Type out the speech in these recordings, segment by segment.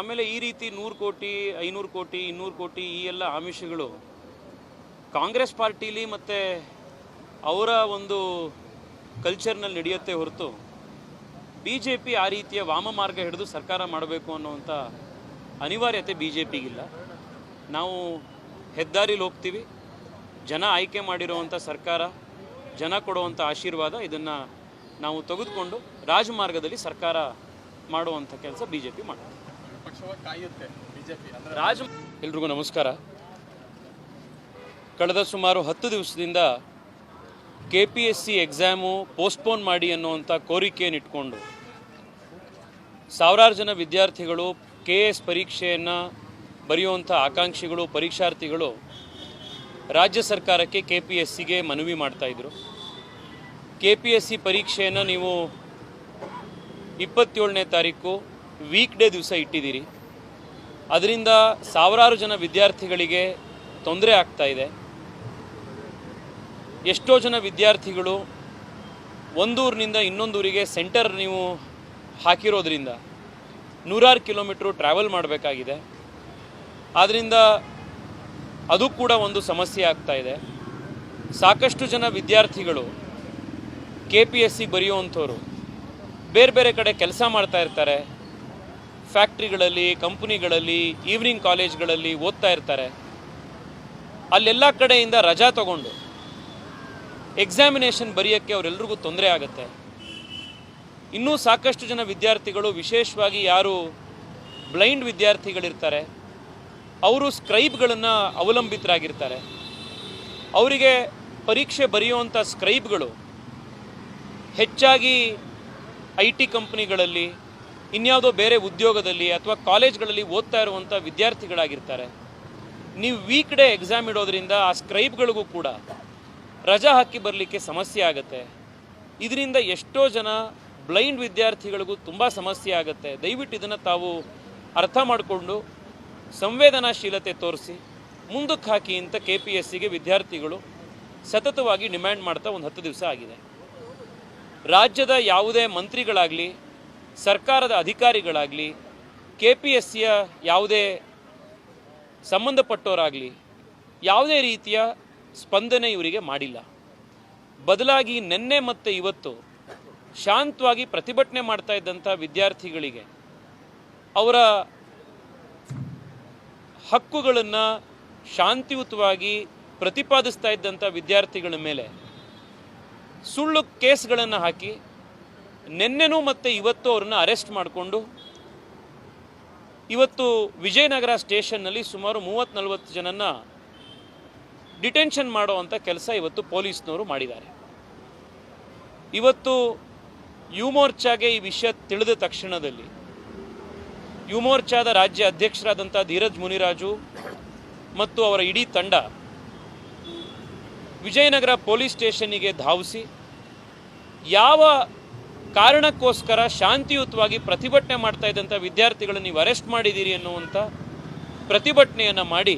ಆಮೇಲೆ ಈ ರೀತಿ ನೂರು ಕೋಟಿ, ಐನೂರು ಕೋಟಿ, ಇನ್ನೂರು ಕೋಟಿ ಈ ಎಲ್ಲ ಆಮಿಷಗಳು ಕಾಂಗ್ರೆಸ್ ಪಾರ್ಟಿಲಿ ಮತ್ತು ಅವರ ಒಂದು ಕಲ್ಚರ್ನಲ್ಲಿ ನಡೆಯುತ್ತೆ ಹೊರತು ಬಿ ಜೆ ಪಿ ಆ ರೀತಿಯ ವಾಮ ಮಾರ್ಗ ಹಿಡಿದು ಸರ್ಕಾರ ಮಾಡಬೇಕು ಅನ್ನುವಂಥ ಅನಿವಾರ್ಯತೆ ಬಿ ಜೆ ಪಿಗಿಲ್ಲ ನಾವು ಹೆದ್ದಾರಿಲಿ ಹೋಗ್ತೀವಿ. ಜನ ಆಯ್ಕೆ ಮಾಡಿರುವಂಥ ಸರ್ಕಾರ, ಜನ ಕೊಡುವಂಥ ಆಶೀರ್ವಾದ ಇದನ್ನು ನಾವು ತೆಗೆದುಕೊಂಡು ರಾಜಮಾರ್ಗದಲ್ಲಿ ಸರ್ಕಾರ ಮಾಡುವಂಥ ಕೆಲಸ ಬಿ ಜೆ ಪಿ ಮಾಡುತ್ತೆ ರಾಜ ಎಲ್ರಿಗೂ ನಮಸ್ಕಾರ. ಕಳೆದ ಸುಮಾರು ಹತ್ತು ದಿವಸದಿಂದ K P S C exam postpone ಮಾಡಿ ಅನ್ನುವಂಥ ಕೋರಿಕೆಯನ್ನು ಇಟ್ಕೊಂಡು ಸಾವಿರಾರು ಜನ ವಿದ್ಯಾರ್ಥಿಗಳು ಕೆ ಎಸ್ ಪರೀಕ್ಷೆಯನ್ನು ಬರೆಯುವಂಥ ಆಕಾಂಕ್ಷಿಗಳು, ಪರೀಕ್ಷಾರ್ಥಿಗಳು ರಾಜ್ಯ ಸರ್ಕಾರಕ್ಕೆ ಕೆ ಪಿ ಎಸ್ ಸಿಗೆ ಮನವಿ ಮಾಡ್ತಾಯಿದ್ರು ಕೆ ಪಿ ಎಸ್ ಸಿ ಪರೀಕ್ಷೆಯನ್ನು ನೀವು ಇಪ್ಪತ್ತೇಳನೇ ತಾರೀಕು ವೀಕ್ ಡೇ ದಿವಸ ಇಟ್ಟಿದ್ದೀರಿ. ಅದರಿಂದ ಸಾವಿರಾರು ಜನ ವಿದ್ಯಾರ್ಥಿಗಳಿಗೆ ತೊಂದರೆ ಆಗ್ತಾ ಇದೆ. ಎಷ್ಟೋ ಜನ ವಿದ್ಯಾರ್ಥಿಗಳು ಒಂದೂರಿನಿಂದ ಇನ್ನೊಂದೂರಿಗೆ ಸೆಂಟರ್ ನೀವು ಹಾಕಿರೋದ್ರಿಂದ ನೂರಾರು ಕಿಲೋಮೀಟ್ರು ಟ್ರಾವೆಲ್ ಮಾಡಬೇಕಾಗಿದೆ. ಆದ್ದರಿಂದ ಅದು ಕೂಡ ಒಂದು ಸಮಸ್ಯೆ ಆಗ್ತಾ ಇದೆ. ಸಾಕಷ್ಟು ಜನ ವಿದ್ಯಾರ್ಥಿಗಳು ಕೆ ಪಿ ಎಸ್ ಸಿ ಬರೆಯುವಂಥವ್ರು ಬೇರೆ ಬೇರೆ ಕಡೆ ಕೆಲಸ ಮಾಡ್ತಾ ಇರ್ತಾರೆ. ಫ್ಯಾಕ್ಟ್ರಿಗಳಲ್ಲಿ ಕಂಪ್ನಿಗಳಲ್ಲಿ ಈವ್ನಿಂಗ್ ಕಾಲೇಜ್ಗಳಲ್ಲಿ ಓದ್ತಾ ಇರ್ತಾರೆ. ಅಲ್ಲೆಲ್ಲ ಕಡೆಯಿಂದ ರಜಾ ತಗೊಂಡು ಎಕ್ಸಾಮಿನೇಷನ್ ಬರೆಯೋಕ್ಕೆ ಅವರೆಲ್ರಿಗೂ ತೊಂದರೆ ಆಗುತ್ತೆ. ಇನ್ನೂ ಸಾಕಷ್ಟು ಜನ ವಿದ್ಯಾರ್ಥಿಗಳು, ವಿಶೇಷವಾಗಿ ಯಾರು ಬ್ಲೈಂಡ್ ವಿದ್ಯಾರ್ಥಿಗಳಿರ್ತಾರೆ, ಅವರು ಸ್ಕ್ರೈಬ್ಗಳನ್ನು ಅವಲಂಬಿತರಾಗಿರ್ತಾರೆ. ಅವರಿಗೆ ಪರೀಕ್ಷೆ ಬರೆಯುವಂಥ ಸ್ಕ್ರೈಬ್ಗಳು ಹೆಚ್ಚಾಗಿ ಐ ಟಿ ಕಂಪ್ನಿಗಳಲ್ಲಿ ಇನ್ಯಾವುದೋ ಬೇರೆ ಉದ್ಯೋಗದಲ್ಲಿ ಅಥವಾ ಕಾಲೇಜ್ಗಳಲ್ಲಿ ಓದ್ತಾ ಇರುವಂಥ ವಿದ್ಯಾರ್ಥಿಗಳಾಗಿರ್ತಾರೆ. ನೀವು ವೀಕ್ ಡೇ ಎಕ್ಸಾಮ್ ಇಡೋದ್ರಿಂದ ಆ ಸ್ಕ್ರೈಬ್ಗಳಿಗೂ ಕೂಡ ರಜಾ ಹಾಕಿ ಬರಲಿಕ್ಕೆ ಸಮಸ್ಯೆ ಆಗುತ್ತೆ. ಇದರಿಂದ ಎಷ್ಟೋ ಜನ ಬ್ಲೈಂಡ್ ವಿದ್ಯಾರ್ಥಿಗಳಿಗೂ ತುಂಬ ಸಮಸ್ಯೆ ಆಗುತ್ತೆ. ದಯವಿಟ್ಟು ಇದನ್ನು ತಾವು ಅರ್ಥ ಮಾಡಿಕೊಂಡು ಸಂವೇದನಾಶೀಲತೆ ತೋರಿಸಿ, ಮುಂದಕ್ಕೆ ಹಾಕಿ ಅಂತ ಕೆ ಪಿ ಎಸ್ ಸಿಗೆ ವಿದ್ಯಾರ್ಥಿಗಳು ಸತತವಾಗಿ ಡಿಮ್ಯಾಂಡ್ ಮಾಡ್ತಾ ಒಂದು ಹತ್ತು ದಿವಸ ಆಗಿದೆ. ರಾಜ್ಯದ ಯಾವುದೇ ಮಂತ್ರಿಗಳಾಗಲಿ ಸರ್ಕಾರದ ಅಧಿಕಾರಿಗಳಾಗಲಿ ಕೆ ಪಿ ಎಸ್ ಸಿಯ ಯಾವುದೇ ಸಂಬಂಧಪಟ್ಟವರಾಗಲಿ ಯಾವುದೇ ರೀತಿಯ ಸ್ಪಂದನೆ ಇವರಿಗೆ ಮಾಡಿಲ್ಲ. ಬದಲಾಗಿ ನಿನ್ನೆ ಮತ್ತು ಇವತ್ತು ಶಾಂತವಾಗಿ ಪ್ರತಿಭಟನೆ ಮಾಡ್ತಾ ಇದ್ದಂಥ ವಿದ್ಯಾರ್ಥಿಗಳಿಗೆ ಅವರ ಹಕ್ಕುಗಳನ್ನು ಶಾಂತಿಯುತವಾಗಿ ಪ್ರತಿಪಾದಿಸ್ತಾ ಇದ್ದಂಥ ವಿದ್ಯಾರ್ಥಿಗಳ ಮೇಲೆ ಸುಳ್ಳು ಕೇಸ್ಗಳನ್ನು ಹಾಕಿ ನಿನ್ನೆನೂ ಮತ್ತು ಇವತ್ತು ಅವ್ರನ್ನ ಅರೆಸ್ಟ್ ಮಾಡಿಕೊಂಡು ಇವತ್ತು ವಿಜಯನಗರ ಸ್ಟೇಷನ್ನಲ್ಲಿ ಸುಮಾರು ಮೂವತ್ತು ನಲವತ್ತು ಜನನ್ನ ಡಿಟೆನ್ಷನ್ ಮಾಡುವಂಥ ಕೆಲಸ ಇವತ್ತು ಪೊಲೀಸ್ನವರು ಮಾಡಿದ್ದಾರೆ. ಇವತ್ತು ಯುಮೋರ್ಚಾಗೆ ಈ ವಿಷಯ ತಿಳಿದ ತಕ್ಷಣದಲ್ಲಿ ಯುಮೋರ್ಚಾದ ರಾಜ್ಯ ಅಧ್ಯಕ್ಷರಾದಂಥ ಧೀರಜ್ ಮುನಿರಾಜು ಮತ್ತು ಅವರ ಇಡೀ ತಂಡ ವಿಜಯನಗರ ಪೊಲೀಸ್ ಸ್ಟೇಷನ್ನಿಗೆ ಧಾವಿಸಿ ಯಾವ ಕಾರಣಕ್ಕೋಸ್ಕರ ಶಾಂತಿಯುತವಾಗಿ ಪ್ರತಿಭಟನೆ ಮಾಡ್ತಾ ಇದ್ದಂಥ ವಿದ್ಯಾರ್ಥಿಗಳನ್ನು ನೀವು ಅರೆಸ್ಟ್ ಮಾಡಿದ್ದೀರಿ ಅನ್ನುವಂಥ ಪ್ರತಿಭಟನೆಯನ್ನು ಮಾಡಿ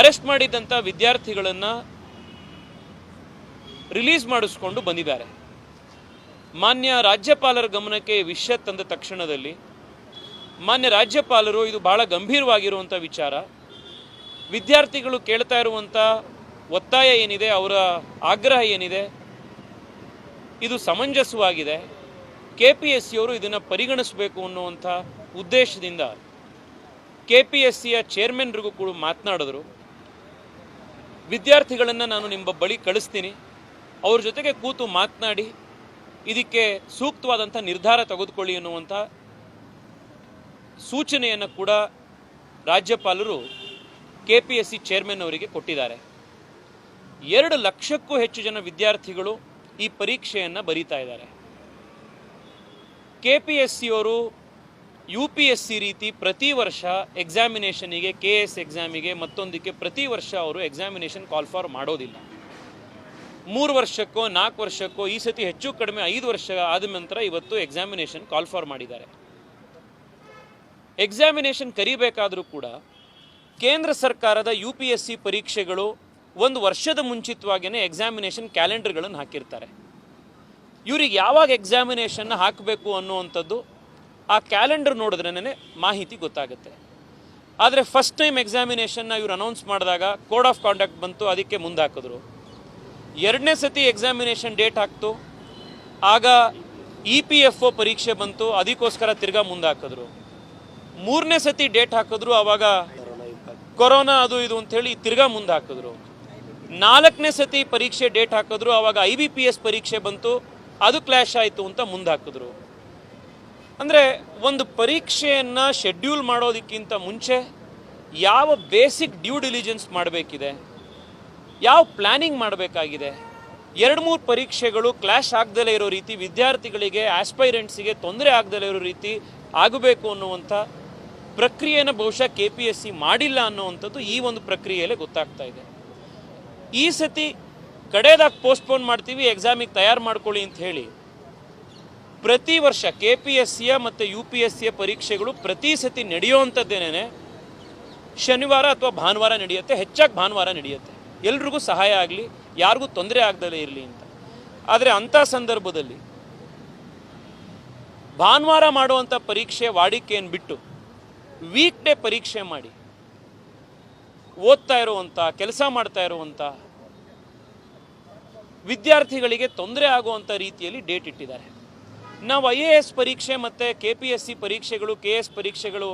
ಅರೆಸ್ಟ್ ಮಾಡಿದ್ದಂಥ ವಿದ್ಯಾರ್ಥಿಗಳನ್ನು ರಿಲೀಸ್ ಮಾಡಿಸ್ಕೊಂಡು ಬಂದಿದ್ದಾರೆ. ಮಾನ್ಯ ರಾಜ್ಯಪಾಲರ ಗಮನಕ್ಕೆ ವಿಷಯ ತಂದ ತಕ್ಷಣದಲ್ಲಿ ಮಾನ್ಯ ರಾಜ್ಯಪಾಲರು ಇದು ಬಹಳ ಗಂಭೀರವಾಗಿರುವಂಥ ವಿಚಾರ. ವಿದ್ಯಾರ್ಥಿಗಳು ಕೇಳ್ತಾ ಇರುವಂಥ ಒತ್ತಾಯ ಏನಿದೆ, ಅವರ ಆಗ್ರಹ ಏನಿದೆ ಇದು ಸಮಂಜಸವಾಗಿದೆ. ಕೆ ಪಿ ಎಸ್ ಸಿಯವರು ಇದನ್ನು ಪರಿಗಣಿಸಬೇಕು ಅನ್ನುವಂಥ ಉದ್ದೇಶದಿಂದ ಕೆ ಪಿ ಎಸ್ ಸಿಯ ಚೇರ್ಮನ್ರಿಗೂ ಕೂಡ ಮಾತನಾಡಿದ್ರು. ವಿದ್ಯಾರ್ಥಿಗಳನ್ನು ನಾನು ನಿಮ್ಮ ಬಳಿ ಕಳಿಸ್ತೀನಿ. ಅವ್ರ ಜೊತೆಗೆ ಕೂತು ಮಾತನಾಡಿ, ಇದಕ್ಕೆ ಸೂಕ್ತವಾದಂಥ ನಿರ್ಧಾರ ತೆಗೆದುಕೊಳ್ಳಿ ಅನ್ನುವಂಥ ಸೂಚನೆಯನ್ನು ಕೂಡ ರಾಜ್ಯಪಾಲರು K P S C chairman ಅವರಿಗೆ ಕೊಟ್ಟಿದ್ದಾರೆ. ಎರಡು ಲಕ್ಷಕ್ಕೂ ಹೆಚ್ಚು ಜನ ವಿದ್ಯಾರ್ಥಿಗಳು ಈ ಪರೀಕ್ಷೆಯನ್ನು ಬರೀತಾ ಇದ್ದಾರೆ. ಕೆ ಪಿ ಎಸ್ ಸಿಯವರು ಯು ಪಿ ಎಸ್ ಸಿ ರೀತಿ ಪ್ರತಿ ವರ್ಷ ಎಕ್ಸಾಮಿನೇಷನಿಗೆ ಕೆ ಎಸ್ ಎಕ್ಸಾಮಿಗೆ ಮತ್ತೊಂದಕ್ಕೆ ಪ್ರತಿ ವರ್ಷ ಅವರು ಎಕ್ಸಾಮಿನೇಷನ್ ಕಾಲ್ ಫಾರ್ ಮಾಡೋದಿಲ್ಲ. ಮೂರು ವರ್ಷಕ್ಕೋ, ನಾಲ್ಕು ವರ್ಷಕ್ಕೋ, ಈ ಸತಿ ಹೆಚ್ಚು ಕಡಿಮೆ ಐದು ವರ್ಷ ಆದ ನಂತರ ಇವತ್ತು ಎಕ್ಸಾಮಿನೇಷನ್ ಕಾಲ್ ಫಾರ್ ಮಾಡಿದ್ದಾರೆ. ಎಕ್ಸಾಮಿನೇಷನ್ ಕರಿಬೇಕಾದರೂ ಕೂಡ ಕೇಂದ್ರ ಸರ್ಕಾರದ ಯು ಪಿ ಎಸ್ ಸಿ ಪರೀಕ್ಷೆಗಳು ಒಂದು ವರ್ಷದ ಮುಂಚಿತವಾಗಿಯೇ ಎಕ್ಸಾಮಿನೇಷನ್ ಕ್ಯಾಲೆಂಡರ್ಗಳನ್ನು ಹಾಕಿರ್ತಾರೆ. ಇವ್ರಿಗೆ ಯಾವಾಗ ಎಕ್ಸಾಮಿನೇಷನ್ನ ಹಾಕಬೇಕು ಅನ್ನುವಂಥದ್ದು ಆ ಕ್ಯಾಲೆಂಡರ್ ನೋಡಿದ್ರೇ ಮಾಹಿತಿ ಗೊತ್ತಾಗುತ್ತೆ. ಆದರೆ ಫಸ್ಟ್ ಟೈಮ್ ಎಕ್ಸಾಮಿನೇಷನ್ನ ಇವ್ರು ಅನೌನ್ಸ್ ಮಾಡಿದಾಗ ಕೋಡ್ ಆಫ್ ಕಾಂಡಕ್ಟ್ ಬಂತು, ಅದಕ್ಕೆ ಮುಂದಾಕಿದ್ರು. ಎರಡನೇ ಸತಿ ಎಕ್ಸಾಮಿನೇಷನ್ ಡೇಟ್ ಹಾಕ್ತು, ಆಗ ಇ ಪಿ ಎಫ್ ಒ ಪರೀಕ್ಷೆ ಬಂತು, ಅದಕ್ಕೋಸ್ಕರ ತಿರ್ಗಾ ಮುಂದಾಕಿದ್ರು. ಮೂರನೇ ಸತಿ ಡೇಟ್ ಹಾಕಿದ್ರು, ಆವಾಗ ಕೊರೋನಾ ಅದು ಇದು ಅಂಥೇಳಿ ತಿರ್ಗಾ ಮುಂದೆ ಹಾಕಿದ್ರು ನಾಲ್ಕನೇ ಸತಿ ಪರೀಕ್ಷೆ ಡೇಟ್ ಹಾಕಿದ್ರು, ಆವಾಗ ಐ ಬಿ ಪಿ ಎಸ್ ಪರೀಕ್ಷೆ ಬಂತು, ಅದು ಕ್ಲಾಶ್ ಆಯಿತು ಅಂತ ಮುಂದೆ ಹಾಕಿದ್ರು ಅಂದರೆ ಒಂದು ಪರೀಕ್ಷೆಯನ್ನು ಶೆಡ್ಯೂಲ್ ಮಾಡೋದಕ್ಕಿಂತ ಮುಂಚೆ ಯಾವ ಬೇಸಿಕ್ ಡ್ಯೂ ಡಿಲಿಜೆನ್ಸ್ ಮಾಡಬೇಕಿದೆ, ಯಾವ ಪ್ಲ್ಯಾನಿಂಗ್ ಮಾಡಬೇಕಾಗಿದೆ, ಎರಡು ಮೂರು ಪರೀಕ್ಷೆಗಳು ಕ್ಲಾಶ್ ಆಗದಲೇ ಇರೋ ರೀತಿ, ವಿದ್ಯಾರ್ಥಿಗಳಿಗೆ, ಆಸ್ಪೈರೆಂಟ್ಸಿಗೆ ತೊಂದರೆ ಆಗದಲೇ ಇರೋ ರೀತಿ ಆಗಬೇಕು ಅನ್ನುವಂಥ ಪ್ರಕ್ರಿಯೆನ ಬಹುಶಃ ಕೆ ಪಿ ಎಸ್ ಸಿ ಮಾಡಿಲ್ಲ ಅನ್ನುವಂಥದ್ದು ಈ ಒಂದು ಪ್ರಕ್ರಿಯೆಯಲ್ಲೇ ಗೊತ್ತಾಗ್ತಾ ಇದೆ. ಈ ಸತಿ ಕಡೆದಾಗ ಪೋಸ್ಟ್ಪೋನ್ ಮಾಡ್ತೀವಿ ಎಕ್ಸಾಮಿಗೆ ತಯಾರು ಮಾಡ್ಕೊಳ್ಳಿ ಅಂತ ಹೇಳಿ. ಪ್ರತಿ ವರ್ಷ ಕೆ ಪಿ ಎಸ್ ಸಿಯ ಮತ್ತು ಯು ಪಿ ಎಸ್ ಸಿಯ ಪರೀಕ್ಷೆಗಳು ಪ್ರತಿ ಸತಿ ನಡೆಯುವಂಥದ್ದೇನೇ ಶನಿವಾರ ಅಥವಾ ಭಾನುವಾರ ನಡೆಯುತ್ತೆ, ಹೆಚ್ಚಾಗಿ ಭಾನುವಾರ ನಡೆಯುತ್ತೆ. ಎಲ್ರಿಗೂ ಸಹಾಯ ಆಗಲಿ, ಯಾರಿಗೂ ತೊಂದರೆ ಆಗ್ದಲೇ ಇರಲಿ ಅಂತ. ಆದರೆ ಅಂಥ ಸಂದರ್ಭದಲ್ಲಿ ಭಾನುವಾರ ಮಾಡುವಂಥ ಪರೀಕ್ಷೆ ವಾಡಿಕೆಯನ್ನು ಬಿಟ್ಟು ವೀಕ್ ಡೇ ಪರೀಕ್ಷೆ ಮಾಡಿ ಓದ್ತಾ ಇರುವಂಥ ಕೆಲಸ ಮಾಡ್ತಾ ಇರುವಂಥ ವಿದ್ಯಾರ್ಥಿಗಳಿಗೆ ತೊಂದರೆ ಆಗುವಂಥ ರೀತಿಯಲ್ಲಿ ಡೇಟ್ ಇಟ್ಟಿದ್ದಾರೆ. ನಾವು ಐ ಎ ಎಸ್ ಪರೀಕ್ಷೆ ಮತ್ತು ಕೆ ಪಿ ಎಸ್ ಸಿ ಪರೀಕ್ಷೆಗಳು, ಕೆ ಎಸ್ ಪರೀಕ್ಷೆಗಳು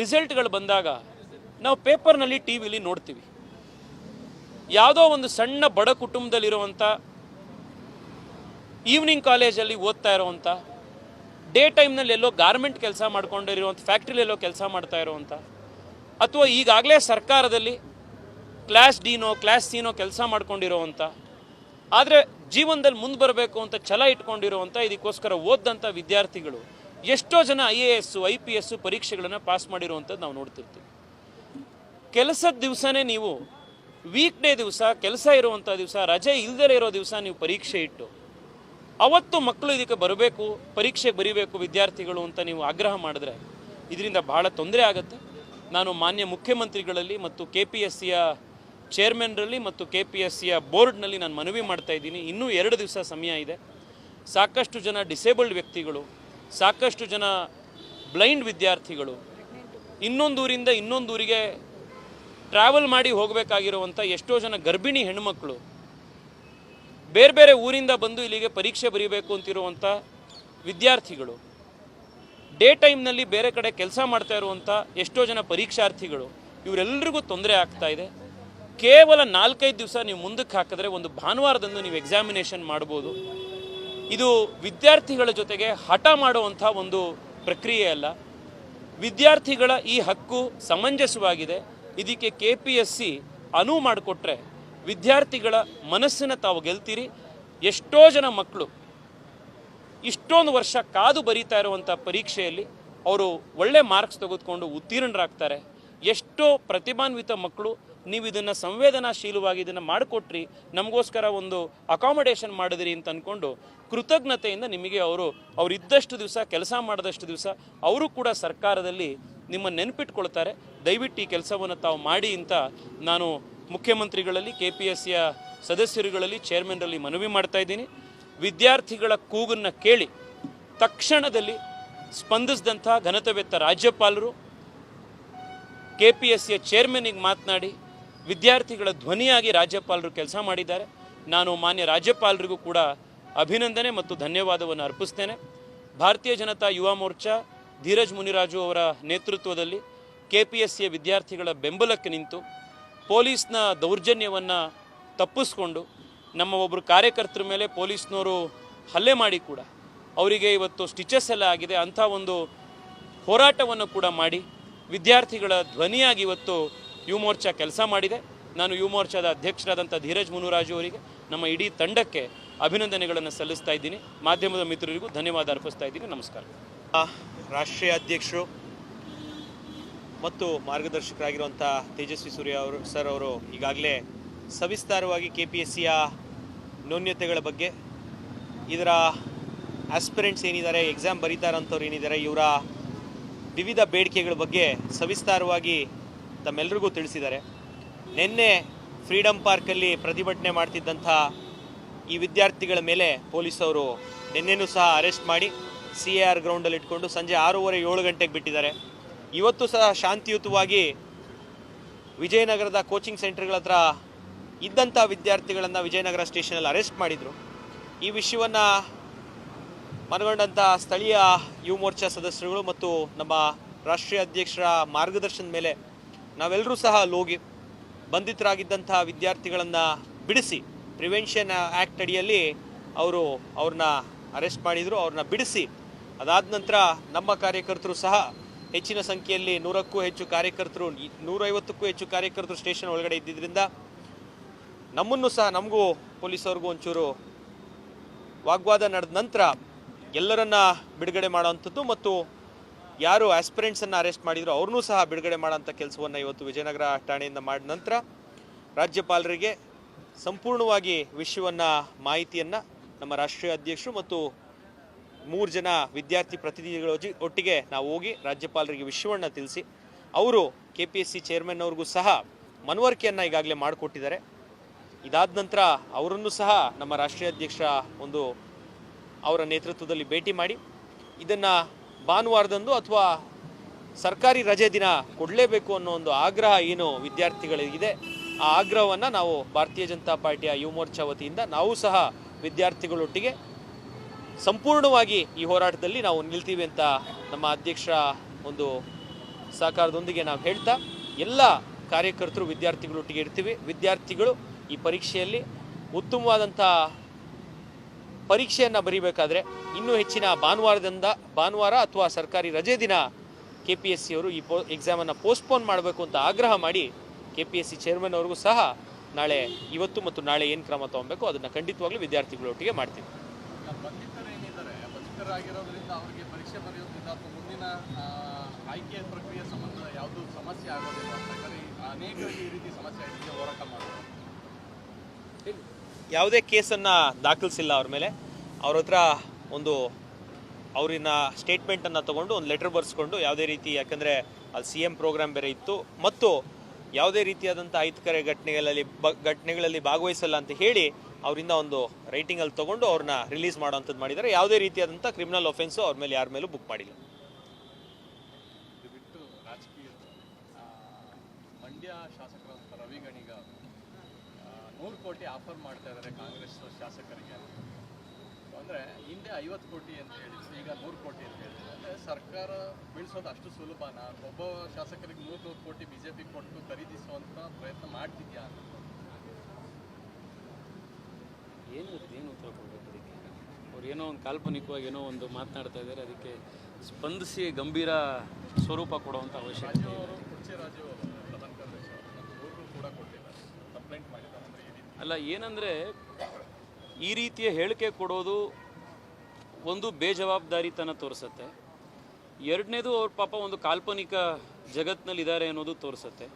ರಿಸಲ್ಟ್ಗಳು ಬಂದಾಗ ನಾವು ಪೇಪರ್ನಲ್ಲಿ ಟಿ ವಿಲಿ ನೋಡ್ತೀವಿ. ಯಾವುದೋ ಒಂದು ಸಣ್ಣ ಬಡ ಕುಟುಂಬದಲ್ಲಿರುವಂಥ ಈವ್ನಿಂಗ್ ಕಾಲೇಜಲ್ಲಿ ಓದ್ತಾ ಇರುವಂಥ ಡೇ ಟೈಮ್ನಲ್ಲಿ ಎಲ್ಲೋ ಗಾರ್ಮೆಂಟ್ ಕೆಲಸ ಮಾಡ್ಕೊಂಡಿರುವಂಥ ಫ್ಯಾಕ್ಟ್ರಿಲಿ ಎಲ್ಲೋ ಕೆಲಸ ಮಾಡ್ತಾ ಇರುವಂಥ ಅಥವಾ ಈಗಾಗಲೇ ಸರ್ಕಾರದಲ್ಲಿ ಕ್ಲಾಸ್ ಡಿನೋ ಕ್ಲಾಸ್ ಸಿನೋ ಕೆಲಸ ಮಾಡ್ಕೊಂಡಿರೋವಂಥ ಆದರೆ ಜೀವನದಲ್ಲಿ ಮುಂದೆ ಬರಬೇಕು ಅಂತ ಛಲ ಇಟ್ಕೊಂಡಿರುವಂಥ ಇದಕ್ಕೋಸ್ಕರ ಓದ್ದಂಥ ವಿದ್ಯಾರ್ಥಿಗಳು ಎಷ್ಟೋ ಜನ I A S I P S ಪರೀಕ್ಷೆಗಳನ್ನು ಪಾಸ್ ಮಾಡಿರುವಂಥದ್ದು ನಾವು ನೋಡ್ತಿರ್ತೀವಿ. ಕೆಲಸದ ದಿವಸನೇ ನೀವು ವೀಕ್ ಡೇ ದಿವಸ, ಕೆಲಸ ಇರುವಂಥ ದಿವಸ, ರಜೆ ಇಲ್ಲದೇ ಇರೋ ದಿವಸ ನೀವು ಪರೀಕ್ಷೆ ಇಟ್ಟು, ಅವತ್ತು ಮಕ್ಕಳು ಇದಕ್ಕೆ ಬರಬೇಕು ಪರೀಕ್ಷೆಗೆ ಬರೀಬೇಕು ವಿದ್ಯಾರ್ಥಿಗಳು ಅಂತ ನೀವು ಆಗ್ರಹ ಮಾಡಿದ್ರೆ, ಇದರಿಂದ ಬಹಳ ತೊಂದರೆ ಆಗುತ್ತೆ. ನಾನು ಮಾನ್ಯ ಮುಖ್ಯಮಂತ್ರಿಗಳಲ್ಲಿ ಮತ್ತು ಕೆ ಪಿ ಎಸ್ ಸಿಯ ಚೇರ್ಮನ್ರಲ್ಲಿ ಮತ್ತು ಕೆ ಪಿ ಎಸ್ ಸಿಯ ಬೋರ್ಡ್ನಲ್ಲಿ ನಾನು ಮನವಿ ಮಾಡ್ತಾ ಇದ್ದೀನಿ. ಇನ್ನೂ ಎರಡು ದಿವಸ ಸಮಯ ಇದೆ. ಸಾಕಷ್ಟು ಜನ ಡಿಸೇಬಲ್ಡ್ ವ್ಯಕ್ತಿಗಳು, ಸಾಕಷ್ಟು ಜನ ಬ್ಲೈಂಡ್ ವಿದ್ಯಾರ್ಥಿಗಳು, ಇನ್ನೊಂದು ಊರಿಂದ ಇನ್ನೊಂದು ಊರಿಗೆ ಟ್ರಾವೆಲ್ ಮಾಡಿ ಹೋಗಬೇಕಾಗಿರುವಂಥ ಎಷ್ಟೋ ಜನ ಗರ್ಭಿಣಿ ಹೆಣ್ಮಕ್ಳು, ಬೇರೆ ಬೇರೆ ಊರಿಂದ ಬಂದು ಇಲ್ಲಿಗೆ ಪರೀಕ್ಷೆ ಬರೀಬೇಕು ಅಂತಿರುವಂಥ ವಿದ್ಯಾರ್ಥಿಗಳು ಡೇ ಟೈಮ್ನಲ್ಲಿ ಬೇರೆ ಕಡೆ ಕೆಲಸ ಮಾಡ್ತಾ ಇರುವಂಥ ಎಷ್ಟೋ ಜನ ಪರೀಕ್ಷಾರ್ಥಿಗಳು ಇವರೆಲ್ಲರಿಗೂ ತೊಂದರೆ ಆಗ್ತಾ ಇದೆ. ಕೇವಲ ನಾಲ್ಕೈದು ದಿವಸ ನೀವು ಮುಂದಕ್ಕೆ ಹಾಕಿದ್ರೆ ಒಂದು ಭಾನುವಾರದಂದು ನೀವು ಎಕ್ಸಾಮಿನೇಷನ್ ಮಾಡ್ಬೋದು. ಇದು ವಿದ್ಯಾರ್ಥಿಗಳ ಜೊತೆಗೆ ಹಠ ಮಾಡುವಂಥ ಒಂದು ಪ್ರಕ್ರಿಯೆ ಅಲ್ಲ. ವಿದ್ಯಾರ್ಥಿಗಳ ಈ ಹಕ್ಕು ಸಮಂಜಸವಾಗಿದೆ. ಇದಕ್ಕೆ ಕೆ ಪಿ ಎಸ್ ಸಿ ಅನುವು ಮಾಡಿಕೊಟ್ರೆ ವಿದ್ಯಾರ್ಥಿಗಳ ಮನಸ್ಸನ್ನು ತಾವು ಗೆಲ್ತೀರಿ. ಎಷ್ಟೋ ಜನ ಮಕ್ಕಳು ಇಷ್ಟೊಂದು ವರ್ಷ ಕಾದು ಬರೀತಾ ಇರುವಂಥ ಪರೀಕ್ಷೆಯಲ್ಲಿ ಅವರು ಒಳ್ಳೆ ಮಾರ್ಕ್ಸ್ ತೆಗೆದುಕೊಂಡು ಉತ್ತೀರ್ಣರಾಗ್ತಾರೆ. ಎಷ್ಟೋ ಪ್ರತಿಭಾನ್ವಿತ ಮಕ್ಕಳು ನೀವು ಇದನ್ನು ಸಂವೇದನಾಶೀಲವಾಗಿ ಇದನ್ನು ಮಾಡಿಕೊಟ್ರಿ, ನಮಗೋಸ್ಕರ ಒಂದು ಅಕಾಮಡೇಷನ್ ಮಾಡಿದ್ರಿ ಅಂತ ಅಂದ್ಕೊಂಡು ಕೃತಜ್ಞತೆಯಿಂದ ನಿಮಗೆ ಅವರು ಅವರಿದ್ದಷ್ಟು ದಿವಸ, ಕೆಲಸ ಮಾಡಿದಷ್ಟು ದಿವಸ ಅವರು ಕೂಡ ಸರ್ಕಾರದಲ್ಲಿ ನಿಮ್ಮ ನೆನಪಿಟ್ಕೊಳ್ತಾರೆ. ದಯವಿಟ್ಟು ಈ ಕೆಲಸವನ್ನು ತಾವು ಮಾಡಿ ಅಂತ ನಾನು ಮುಖ್ಯಮಂತ್ರಿಗಳಲ್ಲಿ ಕೆ ಪಿ ಎಸ್ ಸಿಯ ಸದಸ್ಯರುಗಳಲ್ಲಿ ಚೇರ್ಮನ್ರಲ್ಲಿ ಮನವಿ ಮಾಡ್ತಾ ಇದ್ದೀನಿ. ವಿದ್ಯಾರ್ಥಿಗಳ ಕೂಗನ್ನು ಕೇಳಿ ತಕ್ಷಣದಲ್ಲಿ ಸ್ಪಂದಿಸಿದಂಥ ಘನತೆವೆತ್ತ ರಾಜ್ಯಪಾಲರು ಕೆ ಪಿ ಎಸ್ ಸಿಯ ಚೇರ್ಮನಿಗೆ ಮಾತನಾಡಿ ವಿದ್ಯಾರ್ಥಿಗಳ ಧ್ವನಿಯಾಗಿ ರಾಜ್ಯಪಾಲರು ಕೆಲಸ ಮಾಡಿದ್ದಾರೆ. ನಾನು ಮಾನ್ಯ ರಾಜ್ಯಪಾಲರಿಗೂ ಕೂಡ ಅಭಿನಂದನೆ ಮತ್ತು ಧನ್ಯವಾದವನ್ನು ಅರ್ಪಿಸ್ತೇನೆ. ಭಾರತೀಯ ಜನತಾ ಯುವ ಮೋರ್ಚಾ ಧೀರಜ್ ಮುನಿರಾಜು ಅವರ ನೇತೃತ್ವದಲ್ಲಿ ಕೆ ಪಿ ಎಸ್ ಸಿಯ ವಿದ್ಯಾರ್ಥಿಗಳ ಬೆಂಬಲಕ್ಕೆ ನಿಂತು ಪೊಲೀಸ್ನ ದೌರ್ಜನ್ಯವನ್ನು ತಪ್ಪಿಸ್ಕೊಂಡು ನಮ್ಮ ಒಬ್ಬರು ಕಾರ್ಯಕರ್ತರ ಮೇಲೆ ಪೊಲೀಸ್ನವರು ಹಲ್ಲೆ ಮಾಡಿ ಕೂಡ ಅವರಿಗೆ ಇವತ್ತು ಸ್ಟಿಚಸ್ ಎಲ್ಲ ಆಗಿದೆ. ಅಂಥ ಒಂದು ಹೋರಾಟವನ್ನು ಕೂಡ ಮಾಡಿ ವಿದ್ಯಾರ್ಥಿಗಳ ಧ್ವನಿಯಾಗಿ ಇವತ್ತು ಯು ಮೋರ್ಚಾ ಕೆಲಸ ಮಾಡಿದೆ. ನಾನು ಯು ಮೋರ್ಚಾದ ಅಧ್ಯಕ್ಷರಾದಂಥ ಧೀರಜ್ ಮುನುರಾಜು ಅವರಿಗೆ ನಮ್ಮ ಇಡೀ ತಂಡಕ್ಕೆ ಅಭಿನಂದನೆಗಳನ್ನು ಸಲ್ಲಿಸ್ತಾ ಇದ್ದೀನಿ. ಮಾಧ್ಯಮದ ಮಿತ್ರರಿಗೂ ಧನ್ಯವಾದ ಅರ್ಪಿಸ್ತಾ ಇದ್ದೀನಿ. ನಮಸ್ಕಾರ. ರಾಷ್ಟ್ರೀಯ ಅಧ್ಯಕ್ಷರು ಮತ್ತು ಮಾರ್ಗದರ್ಶಕರಾಗಿರುವಂಥ ತೇಜಸ್ವಿ ಸೂರ್ಯ ಅವರು, ಸರ್ ಅವರು ಈಗಾಗಲೇ ಸವಿಸ್ತಾರವಾಗಿ ಕೆ ಪಿ ಎಸ್ ಸಿಯ ನ್ಯೂನ್ಯತೆಗಳ ಬಗ್ಗೆ, ಇದರ ಆಸ್ಪಿರೆಂಟ್ಸ್ ಏನಿದ್ದಾರೆ ಎಕ್ಸಾಮ್ ಬರೀತಾರಂಥವ್ರು ಏನಿದ್ದಾರೆ, ಇವರ ವಿವಿಧ ಬೇಡಿಕೆಗಳ ಬಗ್ಗೆ ಸವಿಸ್ತಾರವಾಗಿ ತಮ್ಮೆಲ್ಲರಿಗೂ ತಿಳಿಸಿದ್ದಾರೆ. ನಿನ್ನೆ ಫ್ರೀಡಮ್ ಪಾರ್ಕಲ್ಲಿ ಪ್ರತಿಭಟನೆ ಮಾಡ್ತಿದ್ದಂಥ ಈ ವಿದ್ಯಾರ್ಥಿಗಳ ಮೇಲೆ ಪೊಲೀಸವರು ನಿನ್ನೆನೂ ಸಹ ಅರೆಸ್ಟ್ ಮಾಡಿ ಸಿ ಎ ಆರ್ ಗ್ರೌಂಡಲ್ಲಿ ಇಟ್ಕೊಂಡು ಸಂಜೆ ಆರೂವರೆ ಏಳು ಗಂಟೆಗೆ ಬಿಟ್ಟಿದ್ದಾರೆ. ಇವತ್ತು ಸಹ ಶಾಂತಿಯುತವಾಗಿ ವಿಜಯನಗರದ ಕೋಚಿಂಗ್ ಸೆಂಟರ್ಗಳ ಹತ್ರ ಇದ್ದಂಥ ವಿದ್ಯಾರ್ಥಿಗಳನ್ನು ವಿಜಯನಗರ ಸ್ಟೇಷನಲ್ಲಿ ಅರೆಸ್ಟ್ ಮಾಡಿದರು. ಈ ವಿಷಯವನ್ನು ಮನಗೊಂಡಂಥ ಸ್ಥಳೀಯ ಯುವ ಮೋರ್ಚಾ ಸದಸ್ಯರುಗಳು ಮತ್ತು ನಮ್ಮ ರಾಷ್ಟ್ರೀಯ ಅಧ್ಯಕ್ಷರ ಮಾರ್ಗದರ್ಶನದ ಮೇಲೆ ನಾವೆಲ್ಲರೂ ಸಹ ಲೋಗಿ ಬಂಧಿತರಾಗಿದ್ದಂಥ ವಿದ್ಯಾರ್ಥಿಗಳನ್ನು ಬಿಡಿಸಿ ಪ್ರಿವೆನ್ಷನ್ ಆ್ಯಕ್ಟ್ ಅಡಿಯಲ್ಲಿ ಅವರು ಅವ್ರನ್ನ ಅರೆಸ್ಟ್ ಮಾಡಿದರು, ಅವ್ರನ್ನ ಬಿಡಿಸಿ. ಅದಾದ ನಂತರ ನಮ್ಮ ಕಾರ್ಯಕರ್ತರು ಸಹ ಹೆಚ್ಚಿನ ಸಂಖ್ಯೆಯಲ್ಲಿ ನೂರಕ್ಕೂ ಹೆಚ್ಚು ಕಾರ್ಯಕರ್ತರು ನೂರೈವತ್ತಕ್ಕೂ ಹೆಚ್ಚು ಕಾರ್ಯಕರ್ತರು ಸ್ಟೇಷನ್ ಒಳಗಡೆ ಇದ್ದಿದ್ದರಿಂದ ನಮ್ಮನ್ನು ಸಹ ನಮಗೂ ಪೊಲೀಸವ್ರಿಗೂ ಒಂಚೂರು ವಾಗ್ವಾದ ನಡೆದ ನಂತರ ಎಲ್ಲರನ್ನ ಬಿಡುಗಡೆ ಮಾಡುವಂಥದ್ದು ಮತ್ತು ಯಾರು ಆಸ್ಪಿರೆಂಟ್ಸನ್ನು ಅರೆಸ್ಟ್ ಮಾಡಿದ್ರು ಅವ್ರನ್ನೂ ಸಹ ಬಿಡುಗಡೆ ಮಾಡೋಂಥ ಕೆಲಸವನ್ನು ಇವತ್ತು ವಿಜಯನಗರ ಠಾಣೆಯಿಂದ ಮಾಡಿದ ನಂತರ ರಾಜ್ಯಪಾಲರಿಗೆ ಸಂಪೂರ್ಣವಾಗಿ ವಿಷಯವನ್ನು ಮಾಹಿತಿಯನ್ನು ನಮ್ಮ ರಾಷ್ಟ್ರೀಯ ಅಧ್ಯಕ್ಷರು ಮತ್ತು ಮೂರು ಜನ ವಿದ್ಯಾರ್ಥಿ ಪ್ರತಿನಿಧಿಗಳ ಒಟ್ಟಿಗೆ ನಾವು ಹೋಗಿ ರಾಜ್ಯಪಾಲರಿಗೆ ವಿಷಯವನ್ನು ತಿಳಿಸಿ, ಅವರು K P S C chairman ಅವ್ರಿಗೂ ಸಹ ಮನವರಿಕೆಯನ್ನು ಈಗಾಗಲೇ ಮಾಡಿಕೊಟ್ಟಿದ್ದಾರೆ. ಇದಾದ ನಂತರ ಅವರನ್ನು ಸಹ ನಮ್ಮ ರಾಷ್ಟ್ರೀಯ ಅಧ್ಯಕ್ಷ ಒಂದು ಅವರ ನೇತೃತ್ವದಲ್ಲಿ ಭೇಟಿ ಮಾಡಿ ಇದನ್ನು ಭಾನುವಾರದಂದು ಅಥವಾ ಸರ್ಕಾರಿ ರಜೆ ದಿನ ಕೊಡಲೇಬೇಕು ಅನ್ನೋ ಒಂದು ಆಗ್ರಹ ಏನು ವಿದ್ಯಾರ್ಥಿಗಳಿಗಿದೆ, ಆ ಆಗ್ರಹವನ್ನು ನಾವು ಭಾರತೀಯ ಜನತಾ ಪಾರ್ಟಿಯ ಯುವ ಮೋರ್ಚಾ ವತಿಯಿಂದ ನಾವು ಸಹ ವಿದ್ಯಾರ್ಥಿಗಳೊಟ್ಟಿಗೆ ಸಂಪೂರ್ಣವಾಗಿ ಈ ಹೋರಾಟದಲ್ಲಿ ನಾವು ನಿಲ್ತೀವಿ ಅಂತ ನಮ್ಮ ಅಧ್ಯಕ್ಷರ ಒಂದು ಸಹಕಾರದೊಂದಿಗೆ ನಾವು ಹೇಳ್ತಾ, ಎಲ್ಲ ಕಾರ್ಯಕರ್ತರು ವಿದ್ಯಾರ್ಥಿಗಳೊಟ್ಟಿಗೆ ಇರ್ತೀವಿ. ವಿದ್ಯಾರ್ಥಿಗಳು ಈ ಪರೀಕ್ಷೆಯಲ್ಲಿ ಉತ್ತಮವಾದಂಥ ಪರೀಕ್ಷೆಯನ್ನು ಬರೀಬೇಕಾದ್ರೆ ಇನ್ನೂ ಹೆಚ್ಚಿನ ಭಾನುವಾರದಿಂದ ಭಾನುವಾರ ಅಥವಾ ಸರ್ಕಾರಿ ರಜೆ ದಿನ ಕೆ ಪಿ ಎಸ್ ಸಿಯವರು ಈ ಪೋ ಎಕ್ಸಾಮನ್ನು ಪೋಸ್ಟ್ಪೋನ್ ಮಾಡಬೇಕು ಅಂತ ಆಗ್ರಹ ಮಾಡಿ K P S C chairman ಅವ್ರಿಗೂ ಸಹ ನಾಳೆ ಇವತ್ತು ಮತ್ತು ನಾಳೆ ಏನು ಕ್ರಮ ತಗೊಬೇಕು ಅದನ್ನು ಖಂಡಿತವಾಗ್ಲೂ ವಿದ್ಯಾರ್ಥಿಗಳೊಟ್ಟಿಗೆ ಮಾಡ್ತೀವಿ. ಸಮಸ್ಯೆ ಆಗೋದಿಲ್ಲ ಅನೇಕ ರೀತಿ ಸಮಸ್ಯೆ ಹೋರಾಟ ಯಾವುದೇ ಕೇಸನ್ನು ದಾಖಲಿಸಿಲ್ಲ ಅವ್ರ ಮೇಲೆ. ಅವ್ರ ಹತ್ರ ಒಂದು ಅವರಿನ ಸ್ಟೇಟ್ಮೆಂಟನ್ನು ತೊಗೊಂಡು, ಒಂದು ಲೆಟರ್ ಬರೆಸ್ಕೊಂಡು ಯಾವುದೇ ರೀತಿ, ಯಾಕಂದರೆ ಅಲ್ಲಿ ಸಿ ಎಂ ಪ್ರೋಗ್ರಾಮ್ ಬೇರೆ ಇತ್ತು. ಮತ್ತು ಯಾವುದೇ ರೀತಿಯಾದಂಥ ಅಹಿತಕರ ಘಟನೆಗಳಲ್ಲಿ ಬ, ಘಟನೆಗಳಲ್ಲಿ ಭಾಗವಹಿಸಲ್ಲ ಅಂತ ಹೇಳಿ ಅವರಿಂದ ಒಂದು ರೈಟಿಂಗಲ್ಲಿ ತೊಗೊಂಡು ಅವ್ರನ್ನ ರಿಲೀಸ್ ಮಾಡೋವಂಥದ್ದು ಮಾಡಿದ್ದಾರೆ. ಯಾವುದೇ ರೀತಿಯಾದಂಥ ಕ್ರಿಮಿನಲ್ ಒಫೆನ್ಸು ಅವ್ರ ಮೇಲೆ ಯಾರ ಮೇಲೂ ಬುಕ್ ಮಾಡಿಲ್ಲ. ಮಂಡ್ಯ ರವಿ ನೂರು ಕೋಟಿ ಆಫರ್ ಮಾಡ್ತಾ ಇದ್ದಾರೆ ಕಾಂಗ್ರೆಸ್ ಶಾಸಕರಿಗೆ. ಅಂದರೆ ಹಿಂದೆ ಐವತ್ತು ಕೋಟಿ ಅಂತ ಹೇಳಿದ್ರು ಈಗ ನೂರು ಕೋಟಿ ಅಂತ ಹೇಳಿದ್ರು. ಅಂದರೆ ಸರ್ಕಾರ ಬೀಳ್ಸೋದು ಅಷ್ಟು ಸುಲಭನಾ? ಒಬ್ಬ ಶಾಸಕರಿಗೆ ನೂರು ನೂರು ಕೋಟಿ ಬಿ ಜೆ ಪಿ ಕೊಟ್ಟು ಖರೀದಿಸುವಂಥ ಪ್ರಯತ್ನ ಮಾಡ್ತಿದ್ಯಾ? ಏನು ಏನು ಉತ್ತರ ಕೊಡಬೇಕು ಅದಕ್ಕೆ? ಅವ್ರು ಏನೋ ಒಂದು ಕಾಲ್ಪನಿಕವಾಗಿ ಏನೋ ಒಂದು ಮಾತನಾಡ್ತಾ ಇದ್ದಾರೆ ಅದಕ್ಕೆ ಸ್ಪಂದಿಸಿ ಗಂಭೀರ ಸ್ವರೂಪ ಕೊಡುವಂಥ ಅವಶ್ಯಕತೆ ಅವರು ಕುರ್ಚಿ ರಾಜು ಪ್ರಧಾನ ಕಾರ್ಯದರ್ಶಿ ಅವರು ಕೂಡ ಕೊಟ್ಟಿದ್ದಾರೆ ಕಂಪ್ಲೇಂಟ್ ಮಾಡಿದ್ದಾರೆ. ಅಲ್ಲ, ಏನಂದರೆ ಈ ರೀತಿಯ ಹೇಳಿಕೆ ಕೊಡೋದು ಒಂದು ಬೇಜವಾಬ್ದಾರಿತನ ತೋರಿಸುತ್ತೆ. ಎರಡನೇದು ಅವ್ರ ಪಾಪ ಒಂದು ಕಾಲ್ಪನಿಕ ಜಗತ್ತಿನಲ್ಲಿ ಇದ್ದಾರೆ ಅನ್ನೋದು ತೋರಿಸುತ್ತೆ.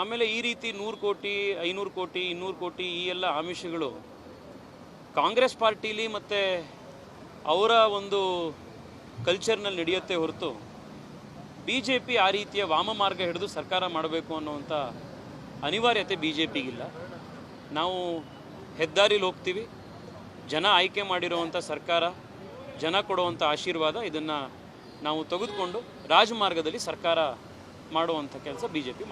ಆಮೇಲೆ ಈ ರೀತಿ ನೂರು ಕೋಟಿ, ಐನೂರು ಕೋಟಿ, ಇನ್ನೂರು ಕೋಟಿ ಈ ಎಲ್ಲ ಆಮಿಷಗಳು ಕಾಂಗ್ರೆಸ್ ಪಾರ್ಟೀಲಿ ಮತ್ತು ಅವರ ಒಂದು ಕಲ್ಚರ್ನಲ್ಲಿ ನಡೆಯುತ್ತೆ ಹೊರತು ಬಿ ಜೆ ಪಿ ಆ ರೀತಿಯ ವಾಮ ಮಾರ್ಗ ಹಿಡಿದು ಸರ್ಕಾರ ಮಾಡಬೇಕು ಅನ್ನೋವಂಥ ಅನಿವಾರ್ಯತೆ ಬಿ ಜೆ ಪಿಗಿಲ್ಲ ನಾವು ಹೆದ್ದಾರಿಲಿ ಹೋಗ್ತೀವಿ. ಜನ ಆಯ್ಕೆ ಮಾಡಿರುವಂಥ ಸರ್ಕಾರ ಜನ ಕೊಡುವಂಥ ಆಶೀರ್ವಾದ ಇದನ್ನು ನಾವು ತೆಗೆದುಕೊಂಡು ರಾಜಮಾರ್ಗದಲ್ಲಿ ಸರ್ಕಾರ ಮಾಡುವಂಥ ಕೆಲಸ ಬಿ ಜೆ ಪಿ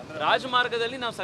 ಅಂದ್ರೆ ರಾಜಮಾರ್ಗದಲ್ಲಿ ನಾವು